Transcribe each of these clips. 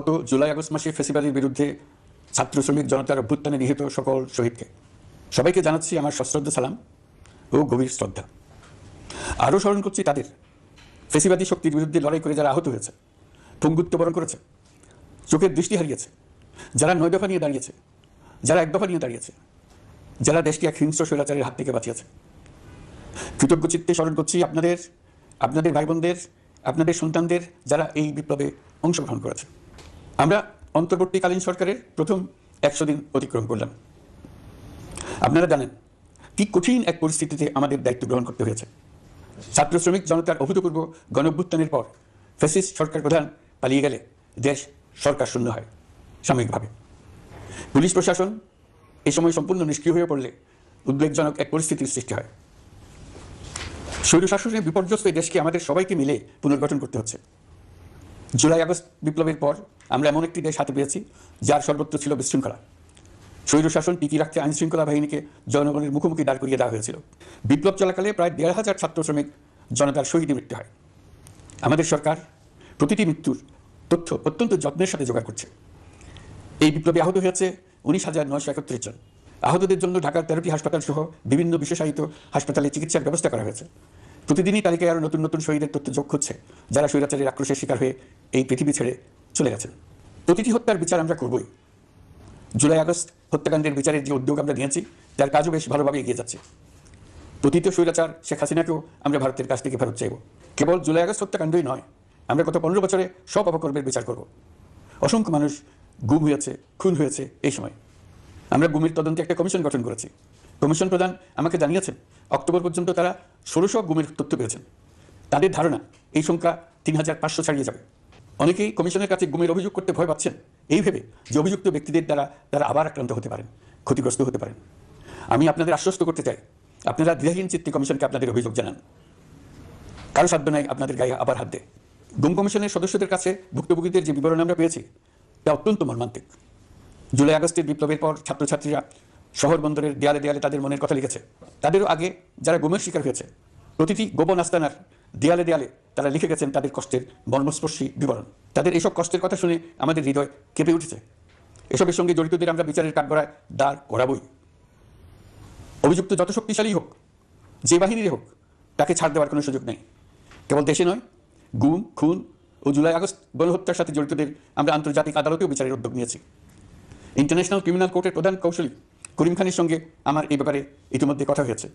গত জুলাই, আগস্ট মাসে ফেসিবাদের বিরুদ্ধে ছাত্র শ্রমিক জনতার অভ্যুত্থানে নিহিত সকল শহীদকে সবাইকে জানাচ্ছি আমার সশ্রদ্ধ সালাম ও গভীর শ্রদ্ধা। আরও স্মরণ করছি তাদের ফেসিবাদী শক্তির বিরুদ্ধে লড়াই করে যারা আহত হয়েছে পঙ্গুত্ব বরণ করেছে, চোখের দৃষ্টি হারিয়েছে, যারা নয় দফা নিয়ে দাঁড়িয়েছে, যারা এক দফা নিয়ে দাঁড়িয়েছে, যারা দেশকে এক হিংস্র স্বৈরাচারের হাত থেকে বাঁচিয়েছে। কৃতজ্ঞ চিত্তে স্মরণ করছি আপনাদের আপনাদের ভাই বোনদের, আপনাদের সন্তানদের যারা এই বিপ্লবে অংশগ্রহণ করেছে। আমরা অন্তর্বর্তীকালীন সরকারের প্রথম একশো দিন অতিক্রম করলাম। আপনারা জানেন কি কঠিন এক পরিস্থিতিতে আমাদের দায়িত্ব গ্রহণ করতে হয়েছে। ছাত্র শ্রমিক জনতার অভূতপূর্ব গণঅভ্যুত্থানের পর ফ্যাসিস্ট সরকার প্রধান পালিয়ে গেলে দেশ সরকার শূন্য হয়, সাময়িকভাবে। পুলিশ প্রশাসন এ সময় সম্পূর্ণ নিষ্ক্রিয় হয়ে পড়লে উদ্বেগজনক এক পরিস্থিতির সৃষ্টি হয়। স্বৈরশাসনের বিপর্যস্ত দেশকে আমাদের সবাইকে মিলে পুনর্গঠন করতে হচ্ছে। জুলাই আগস্ট বিপ্লবের পর আমরা এমন একটি দেশ হাতে পেয়েছি, যার সর্বত্র ছিল বিশৃঙ্খলা। স্বৈরশাসন টিকিয়ে রাখতে আইনশৃঙ্খলা বাহিনীকে জনগণের মুখোমুখি দাঁড় করিয়ে দেওয়া হয়েছিল। বিপ্লব চলাকালে প্রায় দেড় হাজার ছাত্র শ্রমিক জনতার শহীদ মৃত্যু হয়। আমাদের সরকার প্রতিটি মৃত্যুর তথ্য অত্যন্ত যত্নের সাথে জোগাড় করছে। এই বিপ্লবে আহত হয়েছে উনিশ হাজার নয়শো একত্রিশ জন। আহতদের জন্য ঢাকার তেরোটি হাসপাতাল সহ বিভিন্ন বিশেষায়িত হাসপাতালে চিকিৎসার ব্যবস্থা করা হয়েছে। প্রতিদিনই তালিকায় আরও নতুন নতুন শহীদের তথ্য যোগ হচ্ছে, যারা স্বৈরাচারের আক্রোশের শিকার হয়ে এই পৃথিবী ছেড়ে চলে গেছেন প্রতিটি হত্যার বিচার আমরা করবই। জুলাই আগস্ট, হত্যাকাণ্ডের বিচারের যে উদ্যোগ আমরা নিয়েছি, তার কাজও বেশ ভালোভাবে এগিয়ে যাচ্ছে। প্রতীত স্বৈরাচার শেখ হাসিনাকেও আমরা ভারতের কাছ থেকে ফেরত চাইব। কেবল জুলাই আগস্ট হত্যাকাণ্ডই নয়, আমরা গত পনেরো বছরে সব অপকর্মের বিচার করব। অসংখ্য মানুষ গুম হয়েছে, খুন হয়েছে এই সময়। আমরা গুমের তদন্তে একটা কমিশন গঠন করেছি। কমিশন প্রধান আমাকে জানিয়েছেন, অক্টোবর পর্যন্ত তারা ষোলোশো গুমের তথ্য পেয়েছেন। তাদের ধারণা, এই সংখ্যা তিন হাজার পাঁচশো ছাড়িয়ে যাবে। অনেকেই কমিশনের কাছে গুমের অভিযোগ করতে ভয় পাচ্ছেন। এই ভেবে যে অভিযুক্ত ব্যক্তিদের দ্বারা তারা আবার আক্রান্ত হতে পারেন, ক্ষতিগ্রস্ত হতে পারেন। আমি আপনাদের আশ্বস্ত করতে চাই, আপনারা দ্বিধাহীন চিত্তে কমিশনকে আপনাদের অভিযোগ জানান। কারও সাধ্য নাই আপনাদের গায়ে আবার হাত দেয়। গুম কমিশনের সদস্যদের কাছে ভুক্তভোগীদের যে বিবরণ আমরা পেয়েছি, তা অত্যন্ত মর্মান্তিক। জুলাই আগস্টের বিপ্লবের পর ছাত্রছাত্রীরা শহর বন্দরের দেয়ালে দেয়ালে তাদের মনের কথা লিখেছে। তাদেরও আগে যারা গুমের শিকার হয়েছে, প্রতিটি গোপন আস্তানার দেয়ালে দেয়ালে তারা লিখে গেছেন তাদের কষ্টের মর্মস্পর্শী বিবরণ। তাদের এইসব কষ্টের কথা শুনে আমাদের হৃদয় কেঁপে উঠেছে। এসবের সঙ্গে জড়িতদের আমরা বিচারের কাঠগড়ায় দাঁড় করাবই। অভিযুক্ত যত শক্তিশালী হোক, যে বাহিনীরই হোক, তাকে ছাড় দেওয়ার কোনো সুযোগ নেই। কেবল দেশে নয়, গুম, খুন ও জুলাই আগস্ট গণহত্যার সাথে জড়িতদের আমরা আন্তর্জাতিক আদালতেও বিচারের উদ্যোগ নিয়েছি। ইন্টারন্যাশনাল ক্রিমিনাল কোর্টের প্রধান কৌশলী করিম খানের সঙ্গে আমার এই ব্যাপারে ইতিমধ্যে কথা হয়েছে।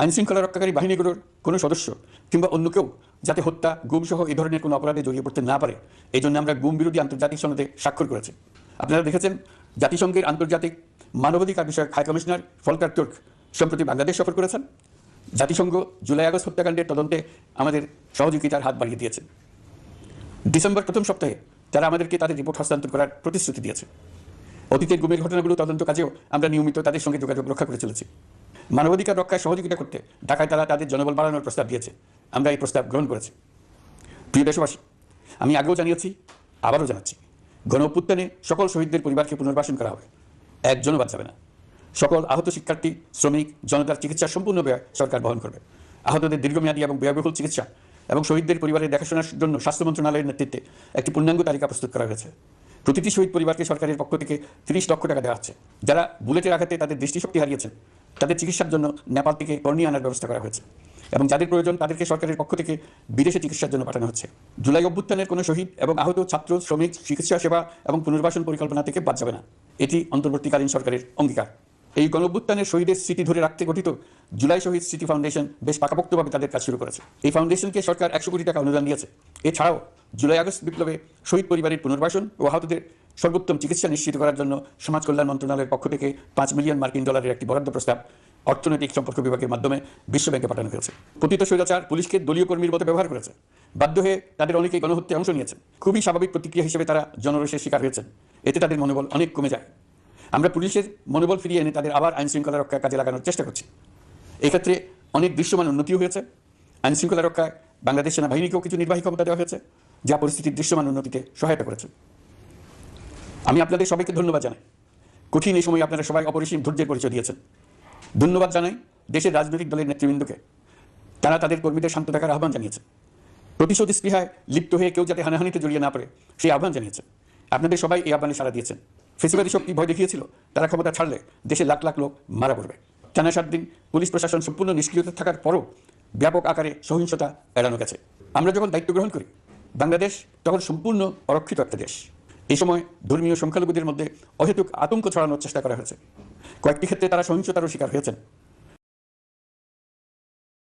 আইন শৃঙ্খলা রক্ষাকারী বাহিনীগুলোর কোনো সদস্য কিংবা অন্য কেউ যাতে হত্যা, গুমসহ এই ধরনের কোনো অপরাধে জড়িয়ে পড়তে না পারে, এই জন্য আমরা গুম বিরোধী আন্তর্জাতিক সনদে স্বাক্ষর করেছি। আপনারা দেখেছেন, জাতিসংঘের আন্তর্জাতিক মানবাধিকার বিষয়ক হাই কমিশনার ফলকার তুর্ক সম্প্রতি বাংলাদেশ সফর করেছেন। জাতিসংঘ জুলাই আগস্ট হত্যাকাণ্ডের তদন্তে আমাদের সহযোগিতার হাত বাড়িয়ে দিয়েছে। ডিসেম্বর প্রথম সপ্তাহে তারা আমাদেরকে তাদের রিপোর্ট হস্তান্তর করার প্রতিশ্রুতি দিয়েছে। অতীতের গুমের ঘটনাগুলো তদন্ত কাজেও আমরা নিয়মিত তাদের সঙ্গে যোগাযোগ রক্ষা করে চলেছি। মানবাধিকার রক্ষায় সহযোগিতা করতে ঢাকায় তারা তাদের জনবল বাড়ানোর প্রস্তাব দিয়েছে। আমরা এই প্রস্তাব গ্রহণ করেছি। প্রিয় দেশবাসী, আমি আগেও জানিয়েছি, আবারও জানাচ্ছি, গণ সকল শহীদদের পরিবারকে পুনর্বাসন করা হবে। একজনও বাদ যাবে না। সকল আহত শিক্ষার্থী, শ্রমিক, জনতার চিকিৎসার সম্পূর্ণ ব্যয় সরকার বহন করবে। আহতদের দীর্ঘমেয়াদী এবং ব্যয়বহুল চিকিৎসা এবং শহীদদের পরিবারের দেখাশোনার জন্য স্বাস্থ্য মন্ত্রণালয়ের নেতৃত্বে একটি পূর্ণাঙ্গ তালিকা প্রস্তুত করা হয়েছে। প্রতিটি শহীদ পরিবারকে সরকারের পক্ষ থেকে তিরিশ লক্ষ টাকা দেওয়া হচ্ছে। যারা বুলেটের আঘাতে তাদের দৃষ্টিশক্তি হারিয়েছেন তাদের চিকিৎসার জন্য নেপাল থেকে কর্নিয়া আনার ব্যবস্থা করা হয়েছে এবং যাদের প্রয়োজন তাদেরকে সরকারের পক্ষ থেকে বিদেশে চিকিৎসার জন্য পাঠানো হচ্ছে। জুলাই অভ্যুত্থানের কোনো শহীদ এবং আহত ছাত্র, শ্রমিক, চিকিৎসা সেবা এবং পুনর্বাসন পরিকল্পনা থেকে বাদ যাবে না। এটি অন্তর্বর্তীকালীন সরকারের অঙ্গীকার। এই গণঅভ্যুত্থানের শহীদের স্মৃতি ধরে রাখতে গঠিত জুলাই শহীদ স্মৃতি ফাউন্ডেশন বেশ পাকাপোক্তভাবে তাদের কাজ শুরু করেছে। এই ফাউন্ডেশনকে সরকার একশো কোটি টাকা অনুদান দিয়েছে। এছাড়াও জুলাই আগস্ট বিপ্লবে শহীদ পরিবারের পুনর্বাসন ও আহতদের সর্বোত্তম চিকিৎসা নিশ্চিত করার জন্য সমাজ কল্যাণ মন্ত্রণালয়ের পক্ষ থেকে পাঁচ মিলিয়ন মার্কিন ডলারের একটি বরাদ্দ প্রস্তাব অর্থনৈতিক সম্পর্ক বিভাগের মাধ্যমে বিশ্ব ব্যাংকে পাঠানো হয়েছে। পতিত স্বৈরাচার পুলিশকে দলীয় কর্মীর মতো ব্যবহার করেছে। বাধ্য হয়ে তাদের অনেকেই গণহত্যায় অংশ নিয়েছেন। খুবই স্বাভাবিক প্রতিক্রিয়া হিসেবে তারা জনরোষের শিকার হয়েছেন। এতে তাদের মনোবল অনেক কমে যায়। আমরা পুলিশের মনোবল ফিরিয়ে এনে তাদের আবার আইন শৃঙ্খলা রক্ষায় কাজে লাগানোর চেষ্টা করছি। এক্ষেত্রে অনেক দৃশ্যমান উন্নতিও হয়েছে। আইন শৃঙ্খলা রক্ষায় বাংলাদেশ সেনাবাহিনীকেও কিছু নির্বাহী ক্ষমতা দেওয়া হয়েছে, যা পরিস্থিতির দৃশ্যমান উন্নতিতে সহায়তা করেছে। আমি আপনাদের সবাইকে ধন্যবাদ জানাই। কঠিন এই সময় আপনারা সবাই অপরিসীম ধৈর্যের পরিচয় দিয়েছেন। ধন্যবাদ জানাই দেশের রাজনৈতিক দলের নেতৃবৃন্দকে। তারা তাদের কর্মীদের শান্ত থাকার আহ্বান জানিয়েছে। প্রতিশোধ স্পৃহায় লিপ্ত হয়ে কেউ যাতে হানাহানিতে জড়িয়ে না পড়ে, সেই আহ্বান জানিয়েছে। আপনাদের সবাই এই আহ্বানে সাড়া দিয়েছেন। ফেসিবাদী শক্তি ভয় দেখিয়েছিল, তারা ক্ষমতা ছাড়লে দেশে লাখ লাখ লোক মারা পড়বে। টানা সাত দিন পুলিশ প্রশাসন সম্পূর্ণ নিষ্ক্রিয়তা থাকার পরও ব্যাপক আকারে সহিংসতা এড়ানো গেছে। আমরা যখন দায়িত্ব গ্রহণ করি, বাংলাদেশ তখন সম্পূর্ণ অরক্ষিত একটা দেশ। এই সময় ধর্মীয় সংখ্যালঘুদের মধ্যে অহেতুক আতঙ্ক ছড়ানোর চেষ্টা করা হয়েছে। কয়েকটি ক্ষেত্রে তারা সহিংসতারও শিকার হয়েছেন।